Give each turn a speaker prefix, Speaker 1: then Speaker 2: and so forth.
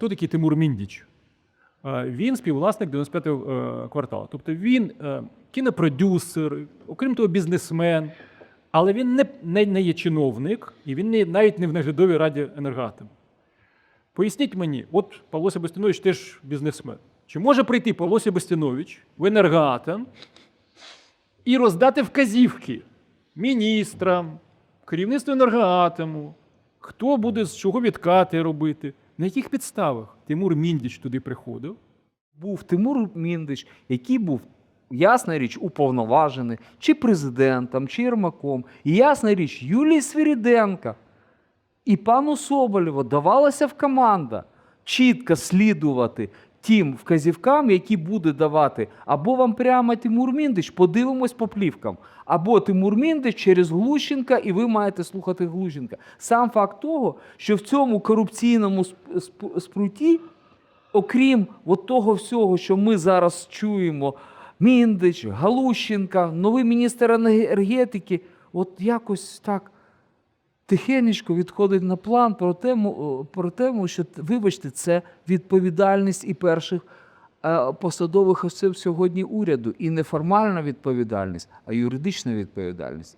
Speaker 1: хто такий Тимур Міндіч? Е, Він співвласник 95-го е, кварталу. Тобто він е, кінопродюсер, окрім того, бізнесмен, але він не, не, не є чиновник і він не, навіть не в наглядовій раді енергатом. Поясніть мені, от Павло Себастьянович теж бізнесмен. Чи може прийти Павло Себастьянович в енергатом і роздати вказівки міністрам, керівництву енергоатому, хто буде з чого відкати робити, на яких підставах Тимур Міндіч туди приходив?
Speaker 2: був Тимур Міндич, який був, ясна річ, уповноважений чи президентом, чи Єрмаком. І ясна річ, Юлії Свіріденка і пану Соболєву давалася в команда чітко слідувати тим вказівкам, які буде давати або вам прямо Тимур Міндич, подивимось по плівкам, або Тимур Міндич через Глущенка, і ви маєте слухати Глущенка. Сам факт того, що в цьому корупційному сп- сп- спруті окрім от того всього, що ми зараз чуємо, Міндич, Галущенка, новий міністр енергетики, от якось так тихенечко відходить на план про тему, про тему, що, вибачте, це відповідальність і перших е, посадових осіб сьогодні уряду. І не формальна відповідальність, а юридична відповідальність.